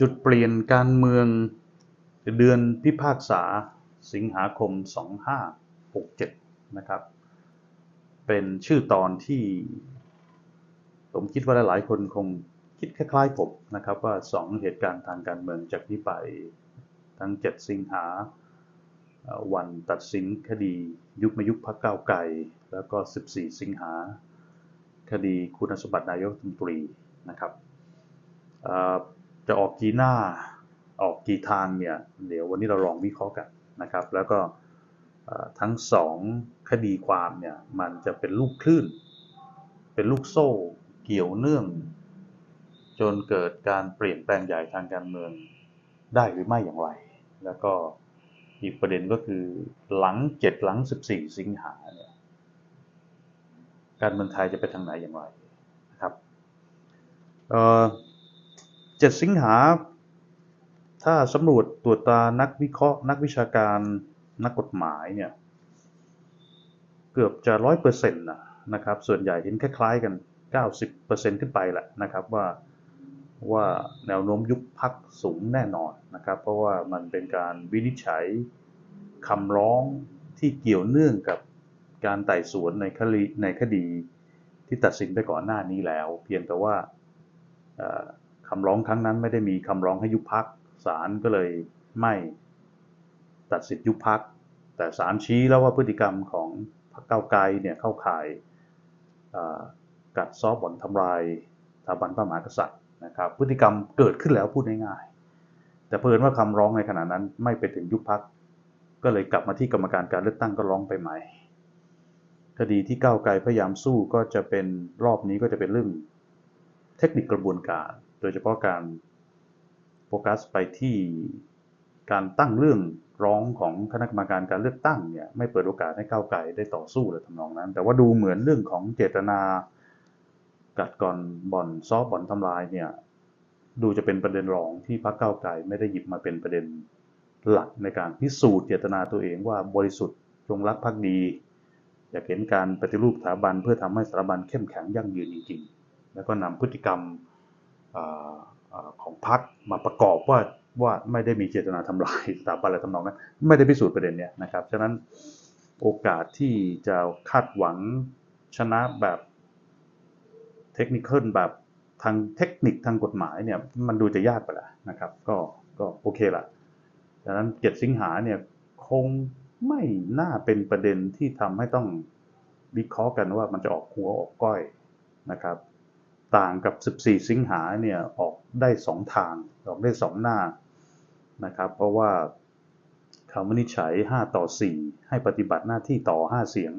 จุดเปลี่ยนการเมือง เดือนพิพากษาสิงหาคม 2567 นะครับ เป็นชื่อตอนที่ ผมคิดว่าหลายๆ คนคงคิดคล้ายๆผมนะครับว่าสองเหตุการณ์ทางการเมืองจากนี้ไปทั้ง 7 สิงหาวันตัดสินคดียุบไม่ยุบพักเก้าไกลแล้วก็ 14 สิงหา คดีคุณสมบัตินายกรัฐมนตรีนะครับ จะออกกี่หน้าออกกี่ทางเนี่ยเดี๋ยววันนี้เราลองวิเคราะห์กันนะครับ แล้วก็ทั้งสองคดีความเนี่ยมันจะเป็นลูกคลื่น เป็นลูกโซ่เกี่ยวเนื่อง จนเกิดการเปลี่ยนแปลงใหญ่ทางการเมืองได้หรือไม่อย่างไร แล้วก็อีกประเด็นก็คือหลังเจ็ดหลังสิบสี่สิงหาเนี่ยการเมืองไทยจะไปทางไหนอย่างไรนะครับเอ่อ 7 สิงหา ถ้าสำรวจตรวจตานักวิเคราะห์ นักวิชาการนักกฎหมายเนี่ย เกือบจะร้อยเปอร์เซ็นต์นะครับ ส่วนใหญ่เห็นคล้ายๆกัน 90%ขึ้นไปแหละนะครับว่าว่าแนวโน้มยุคพักสูงแน่นอนนะครับ เพราะว่ามันเป็นการวินิจฉัยคำร้องที่เกี่ยวเนื่องกับการไต่สวนในคดีในคดีที่ตัดสินไปก่อนหน้านี้แล้ว เพียงแต่ว่า คำร้องครั้งนั้นไม่ได้มีคำร้องให้ยุบพักศาลก็เลยไม่ตัดสิทธิยุบพัก แต่ศาลชี้แล้วว่าพฤติกรรมของพรรคเก้าไกลเนี่ยเข้าข่ายกัดซอบบ่อนทำลายสถาบันพระมหากษัตริย์นะครับ พฤติกรรมเกิดขึ้นแล้วพูดง่ายๆแต่เพิ่นว่าคำร้องในขณะนั้นไม่ไปถึงยุบพักก็เลยกลับมาที่กรรมการการเลือกตั้งก็ร้องไปใหม่คดีที่ก้าวไกลพยายามสู้ก็จะเป็นรอบนี้ก็จะเป็นเรื่องเทคนิคกระบวนการ ดยเฉพาะการโฟกัสไปที่การตั้งเรื่องร้องของคณะกรรมการการเลือกตั้งเนี่ยไม่เปิดโอกาสให้ก้าวไกลได้ต่อสู้เลยทำนองนั้น แต่ว่าดูเหมือนเรื่องของเจตนากัดก่อนบ่อนซอฟบ่อนทำลายเนี่ยดูจะเป็นประเด็นรองที่พรรคก้าวไกลไม่ได้หยิบมาเป็นประเด็นหลักในการพิสูจน์เจตนาตัวเองว่าบริสุทธิ์จงรักภักดีอยากเห็นการปฏิรูปสถาบันเพื่อทำให้สถาบันเข้มแข็งยั่งยืนจริงๆ แล้วก็นำพฤติกรรม ของพรรคมาประกอบว่าว่าไม่ได้มีเจตนาทำลายสถาบันอะไรทำนองนั้นไม่ได้พิสูจน์ประเด็นเนี้ยนะครับฉะนั้นโอกาสที่จะคาดหวังชนะแบบเทคนิคแบบทางเทคนิคทางกฎหมายเนี่ยมันดูจะยากไปแล้วนะครับ ก็ก็โอเคละดังนั้นเจ็ดสิงหาเนี่ยคงไม่น่าเป็นประเด็นที่ทำให้ต้องวิเคราะห์กันว่ามันจะออกหัวออกก้อยนะครับ ต่างกับ 14 สิงหาเนี่ยออกได้ 2 ทางออกได้ 2 หน้านะครับ เพราะว่าคำวินิจฉัย 5 ต่อ 4 ให้ปฏิบัติหน้าที่ต่อ 5 เสียง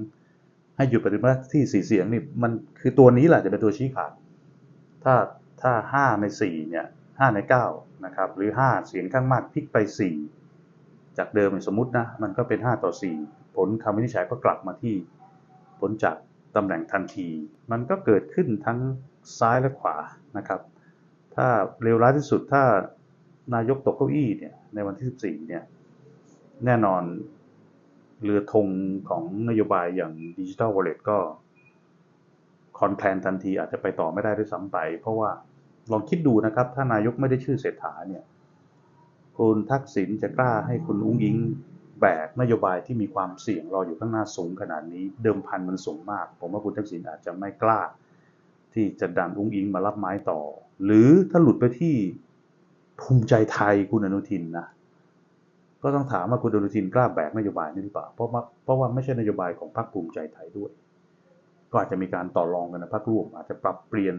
ให้หยุดปฏิบัติที่สี่เสียงนี่มันคือตัวนี้แหละจะเป็นตัวชี้ขาด ถ้าถ้าห้าในสี่เนี่ยห้าในเก้านะครับ หรือห้าเสียงข้างมากพลิกไปสี่จากเดิมสมมตินะ มันก็เป็นห้าต่อสี่ผลคำวินิจฉัยก็กลับมาที่ผลจากตำแหน่งทันที มันก็เกิดขึ้นทั้ง ซ้ายและขวานะครับ ถ้าเร็วร้ายที่สุดถ้านายกตกเก้าอี้เนี่ยในวันที่ 14 เนี่ยแน่นอนเรือธงของนโยบายอย่างดิจิทัลวอลเล็ตก็คอนแคลนทันทีอาจจะไปต่อไม่ได้ด้วยซ้ำไป เพราะว่าลองคิดดูนะครับ ถ้านายกไม่ได้ชื่อเศรษฐาเนี่ยคุณทักษิณจะกล้าให้คุณอุ้งอิงแบกนโยบายที่มีความเสี่ยงรออยู่ข้างหน้าสูงขนาดนี้ เดิมพันมันสูงมาก ผมว่าคุณทักษิณอาจจะไม่กล้า ที่จะดันอุ้งอิงมารับไม้ต่อ หรือถ้าหลุดไปที่ภูมิใจไทยคุณอนุทินนะก็ต้องถามว่าคุณอนุทินกล้าแบกนโยบายนี้หรือเปล่าเพราะว่าเพราะว่าไม่ใช่นโยบายของพรรคภูมิใจไทยด้วย ก็อาจจะมีการต่อรองกันนะพรรคร่วมอาจจะปรับเปลี่ยน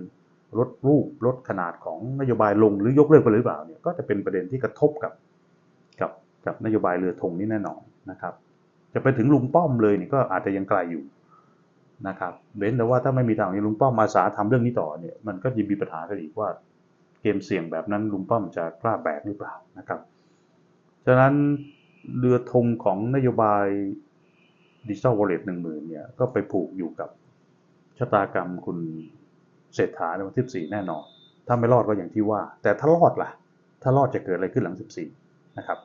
ลดรูปลดขนาดของนโยบายลงหรือยกเลิกไปหรือเปล่าเนี่ยก็จะเป็นประเด็นที่กระทบกับกับกับนโยบายเรือธงนี้แน่นอนนะครับ จะไปถึงลุงป้อมเลยนี่ก็อาจจะยังไกลอยู่ นะครับเว้นแต่ว่าถ้าไม่มีทางนี้ลุงป้อมมาสาทำเรื่องนี้ต่อเนี่ยมันก็จะมีปัญหากันอีกว่าเกมเสี่ยงแบบนั้นลุงป้อมจะกล้าแบกหรือเปล่านะครับฉะนั้นเรือธงของนโยบายดิจิทัลวอลเล็ตหนึ่งหมื่นเนี่ยก็ไปผูกอยู่กับชะตากรรมคุณเศรษฐาในวันที่สี่แน่นอน ถ้าไม่รอดก็อย่างที่ว่า แต่ถ้ารอดล่ะ ถ้ารอดจะเกิดอะไรขึ้นหลังสิบสี่นะครับ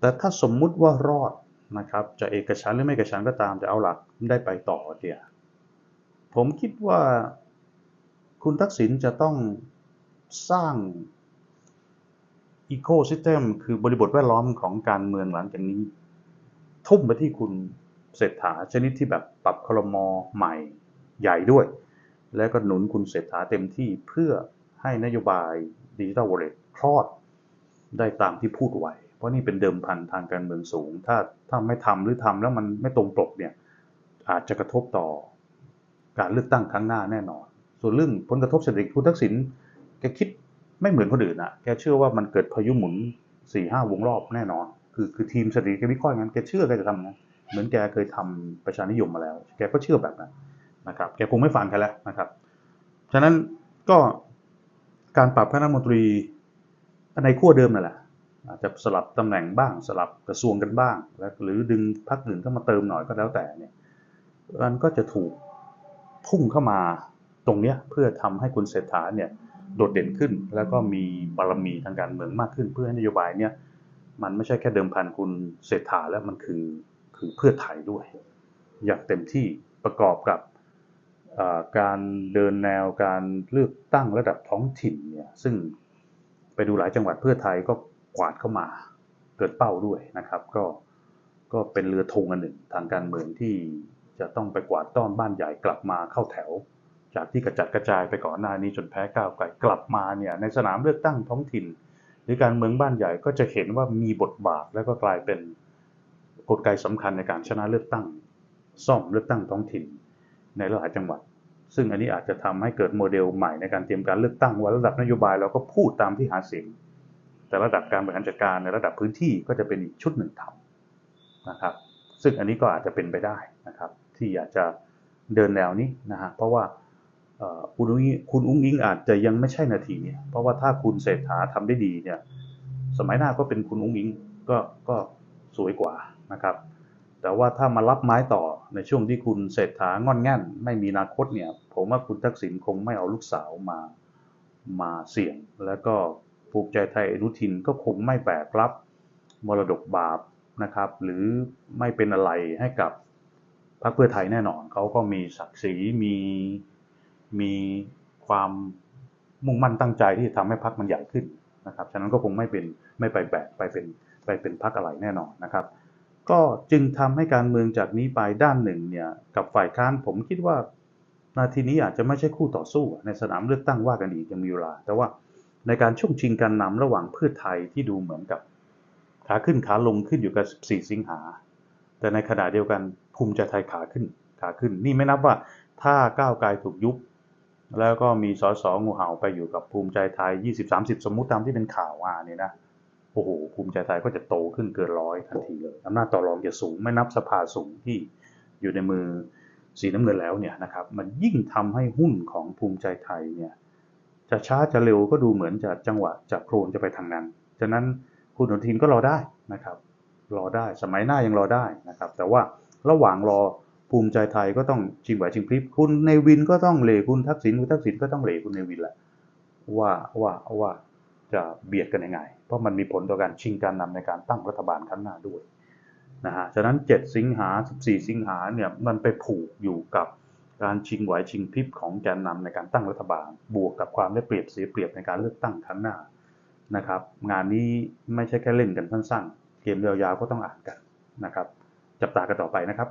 แต่ถ้าสมมุติว่ารอด นะครับจะเอกฉันหรือไม่เอกฉันก็ตามจะเอาหลักได้ไปต่อเดียผมคิดว่าคุณทักษิณจะต้องสร้างอีโคซิสเต็มคือบริบทแวดล้อมของการเมืองหลังจากนี้ ทุ่มไปที่คุณเศรษฐาชนิดที่แบบปรับคลมอใหม่ใหญ่ด้วย แล้วก็หนุนคุณเศรษฐาเต็มที่เพื่อให้นโยบายดิจิทัลวอลเล็ตคลอดได้ตามที่พูดไว้ เพราะนี่เป็นเดิมพันทางการเมืองสูง ถ้าถ้าไม่ทำหรือทำแล้วมันไม่ตรงปกเนี่ยอาจจะกระทบต่อการเลือกตั้งครั้งหน้าแน่นอน ส่วนเรื่องผลกระทบเศรษฐกิจคุณทักษิณแกคิดไม่เหมือนคนอื่นอะแกเชื่อว่ามันเกิดพายุหมุนสี่ห้าวงรอบแน่นอน คือคือทีมเศรษฐกิจแกวิเคราะห์อยงั้นแกเชื่อแกจะทำงั้นเหมือนแกเคยทำประชานิยมมาแล้ว แกก็เชื่อแบบนั้นนะครับ แกคงไม่ฟังใครแล้วนะครับฉะนั้นก็การปรับคณะมนตรีในขั้วเดิมนั่นแหละ อาจจะสลับตำแหน่งบ้างสลับกระทรวงกันบ้าง แล้วหรือดึงพรรคอื่นเข้ามาเติมหน่อยก็แล้วแต่เนี่ยมันก็จะถูกพุ่งเข้ามาตรงเนี้ยเพื่อทำให้คุณเศรษฐาเนี่ยโดดเด่นขึ้น แล้วก็มีบารมีทางการเมืองมากขึ้น เพื่อให้นโยบายเนี่ยมันไม่ใช่แค่เดิมพันคุณเศรษฐาแล้วมันคือคือเพื่อไทยด้วย อย่างเต็มที่ประกอบกับการเดินแนวการเลือกตั้งระดับท้องถิ่นเนี่ยซึ่งไปดูหลายจังหวัดเพื่อไทยก็ กวาดเข้ามาเกิดเป้าด้วยนะครับ ก็ก็เป็นเรือธงอันหนึ่งทางการเมืองที่จะต้องไปกวาดต้อนบ้านใหญ่กลับมาเข้าแถว จากที่กระจัดกระจายไปก่อนหน้านี้จนแพ้ก้าวไกลกลับมาเนี่ยในสนามเลือกตั้งท้องถิ่น หรือการเมืองบ้านใหญ่ก็จะเห็นว่ามีบทบาทแล้วก็กลายเป็นกลไกสำคัญในการชนะเลือกตั้ง ซ่อมเลือกตั้งท้องถิ่น ในหลายจังหวัด ซึ่งอันนี้อาจจะทำให้เกิดโมเดลใหม่ในการเตรียมการเลือกตั้งว่าระดับนโยบายเราก็พูดตามที่หาเสียง แต่ระดับการบริหารจัดการในระดับพื้นที่ก็จะเป็นอีกชุดหนึ่งทำนะครับ ซึ่งอันนี้ก็อาจจะเป็นไปได้นะครับ ที่อยากจะเดินแนวนี้นะฮะเพราะว่าคุณอุ้งคุณอุ้งอิงอาจจะยังไม่ใช่นาทีนี้เพราะว่าถ้าคุณเศรษฐาทำได้ดีเนี่ยสมัยหน้าก็เป็นคุณอุ้งอิงก็ก็สวยกว่านะครับ แต่ว่าถ้ามารับไม้ต่อในช่วงที่คุณเศรษฐางอนแง่น ไม่มีอนาคตเนี่ย ผมว่าคุณทักษิณคงไม่เอาลูกสาวมามาเสี่ยง แล้วก็ ภูมิใจไทยอนุทินก็คงไม่แบกรับมรดกบาปนะครับ หรือไม่เป็นอะไรให้กับพรรคเพื่อไทยแน่นอนเขาก็มีศักดิ์ศรีมีมีความมุ่งมั่นตั้งใจที่จะทำให้พรรคมันใหญ่ขึ้นนะครับฉะนั้นก็คงไม่เป็นไม่ไปแบกไปเป็นไปเป็นพรรคอะไรแน่นอนนะครับ ก็จึงทำให้การเมืองจากนี้ไปด้านหนึ่งเนี่ยกับฝ่ายค้านผมคิดว่านาทีนี้อาจจะไม่ใช่คู่ต่อสู้ในสนามเลือกตั้งว่ากันอีกยังมีเวลา แต่ว่า การช่วงชิงการนำระหว่างเพื่อไทยที่ดูเหมือนกับขาขึ้นขาลงขึ้นอยู่กับ 14 สิงหา แต่ในขณะเดียวกันภูมิใจไทยขาขึ้นขาขึ้น นี่ไม่นับว่าถ้าก้าวไกลถูกยุบ แล้วก็มีสสงูเห่าไปอยู่กับภูมิใจไทย 20-30 สมมุติตามที่เป็นข่าวมานี่นะ โอ้โห ภูมิใจไทยก็จะโตขึ้นเกินร้อยทันทีเลยอำนาจต่อรองจะสูงไม่นับสภาสูงที่อยู่ในมือสีน้ำเงินแล้วเนี่ยนะครับ มันยิ่งทำให้หุ้นของภูมิใจไทยเนี่ย จะช้าจะเร็วก็ดูเหมือนจะจังหวะจะโครนจะไปทางนั้น ฉะนั้นคุณอนุทินก็รอได้นะครับ รอได้สมัยหน้ายังรอได้นะครับ แต่ว่าระหว่างรอภูมิใจไทยก็ต้องชิงไหวชิงพริบคุณในวินก็ต้องเลคุณทักษิณคุณทักษิณก็ต้องเลคุณในวินแหละว่าว่าว่าจะเบียดกันยังไง เพราะมันมีผลต่อการชิงการนำในการตั้งรัฐบาลครั้งหน้าด้วยนะฮะฉะนั้น 7 สิงหา 14 สิงหาเนี่ยมันไปผูกอยู่กับ การชิงไหวชิงพริบของแกนนำในการตั้งรัฐบาล บวกกับความได้เปรียบเสียเปรียบในการเลือกตั้งครั้งหน้านะครับ งานนี้ไม่ใช่แค่เล่นกันสั้นๆ เกมยาวๆก็ต้องอ่านกันนะครับ จับตากันต่อไปนะครับ